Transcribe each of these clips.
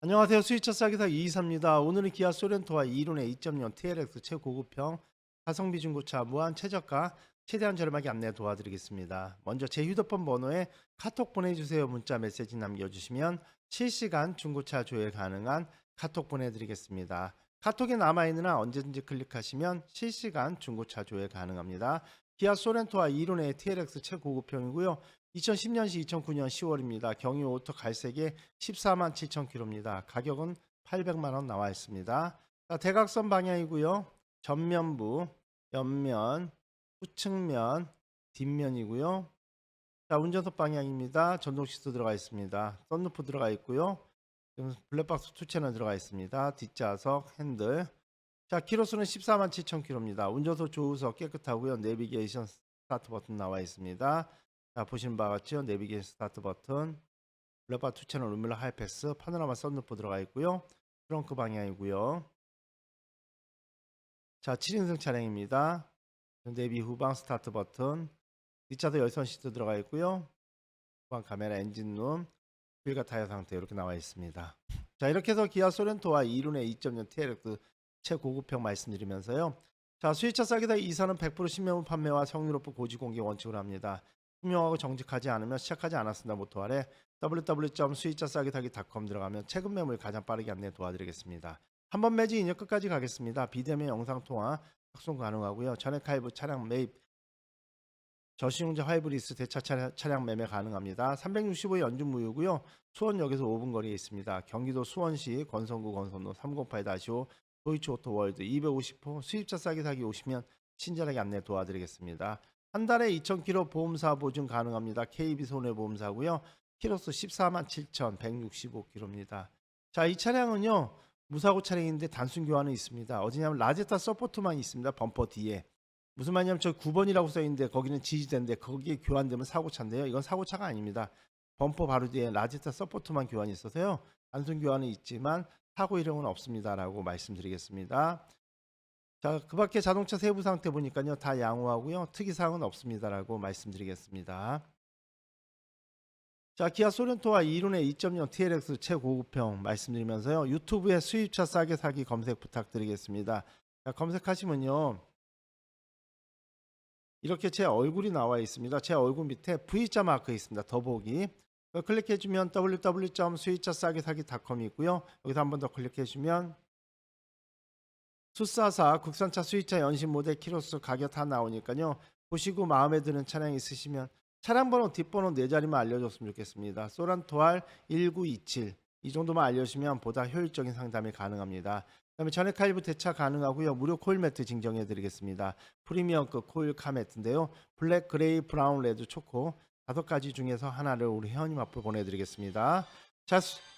안녕하세요. 수위차 싸기사 이이사입니다. 오늘은 기아 소렌토와 이륜의 2.0 TLX 최고급형 가성비 중고차 무한 최저가 최대한 저렴하게 안내 도와드리겠습니다. 먼저 제 휴대폰 번호에 카톡 보내주세요 문자 메시지 남겨주시면 실시간 중고차 조회 가능한 카톡 보내드리겠습니다. 카톡에 남아있느나 언제든지 클릭하시면 실시간 중고차 조회 가능합니다. 기아 소렌토와 이륜의 TLX 최고급형이고요. 2010년시 2009년 10월입니다. 경유 오토 갈색에 14만 7천 킬로입니다. 가격은 800만 원 나와 있습니다. 자, 대각선 방향이고요. 전면부, 옆면, 후측면, 뒷면이고요. 자, 운전석 방향입니다. 전동 시트 들어가 있습니다. 썬루프 들어가 있고요. 블랙박스 투체는 들어가 있습니다. 뒷좌석, 핸들. 자, 키로수는 14만 7천 킬로입니다. 운전석 조우석 깨끗하고요. 내비게이션 스타트 버튼 나와 있습니다. 자, 보시는 바와 같죠. 내비게이션 스타트 버튼, 블랙바 투 채널 루밀러 하이패스, 파노라마 썬루프 들어가 있고요. 트렁크 방향이고요. 자, 7인승 차량입니다. 내비 후방 스타트 버튼, 뒷차도 열선 시트 들어가 있고요. 후방 카메라 엔진룸, 휠과 타이어 상태 이렇게 나와 있습니다. 자, 이렇게 해서 기아 소렌토와 이륜의 2.0 TLX 최고급형 말씀드리면서요. 자, 수입차 싸기다 이사는 100% 신매물 판매와 성능 높은 고지 공개 원칙으로 합니다. 투명하고 정직하지 않으면 시작하지 않았습니다. 모토 아래 www.수입차싸기타기.com 들어가면 최근 매물 가장 빠르게 안내 도와드리겠습니다. 한 번 매지 2년 끝까지 가겠습니다. 비대면 영상 통화 확송 가능하고요. 전액 할부 차량 매입 저시용자 하이브리스 대차 차량, 매매 가능합니다. 365일 연중 무휴고요. 수원역에서 5분 거리에 있습니다. 경기도 수원시 권선구 권선로 308-5 도이치 오토 월드 250호 수입차 싸게 사기 오시면 친절하게 안내 도와드리겠습니다. 한 달에 2,000km 보험사 보증 가능합니다. KB 손해보험사고요. 키로수 14만 7,165km입니다. 자, 이 차량은요. 무사고 차량인데 단순 교환은 있습니다. 어디냐면 라제타 서포트만 있습니다. 범퍼 뒤에. 무슨 말이냐면 저 9번이라고 써 있는데 거기는 지지대인데 거기에 교환되면 사고차인데요. 이건 사고차가 아닙니다. 범퍼 바로 뒤에 라제타 서포트만 교환이 있어서요. 단순 교환은 있지만 사고 이령은 없습니다라고 말씀드리겠습니다. 자, 그 밖에 자동차 세부 상태 보니까요. 다 양호하고요. 특이 사항은 없습니다라고 말씀드리겠습니다. 자, 기아 소렌토와 이륜의 2.0 TLX 최고급형 말씀드리면서요. 유튜브에 수입차 싸게 사기 검색 부탁드리겠습니다. 자, 검색하시면요. 이렇게 제 얼굴이 나와 있습니다. 제 얼굴 밑에 V자 마크 있습니다. 더보기. 클릭해주면 www.수입차싸게사기.com이 있고요. 여기서 한 번 더 클릭해주면 수사사 국산차 수입차 연식 모델 키로수 가격 다 나오니까요. 보시고 마음에 드는 차량 있으시면 차량 번호 뒷번호 네 자리만 알려줬으면 좋겠습니다. 소란토알 1927 이 정도만 알려주시면 보다 효율적인 상담이 가능합니다. 그다음에 전액 할부 대차 가능하고요. 무료 코일 매트 증정해 드리겠습니다. 프리미엄급 코일 카 매트인데요. 블랙, 그레이, 브라운, 레드, 초코 다섯 가지 중에서 하나를 우리 회원님 앞으로 보내드리겠습니다. 자 수-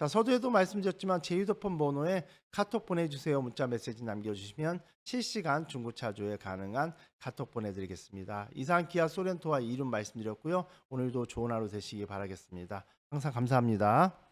자, 서두에도 말씀드렸지만 제 휴대폰 번호에 카톡 보내주세요. 문자 메시지 남겨주시면 실시간 중고차 조회 가능한 카톡 보내드리겠습니다. 이상 기아 소렌토와 이름 말씀드렸고요. 오늘도 좋은 하루 되시기 바라겠습니다. 항상 감사합니다.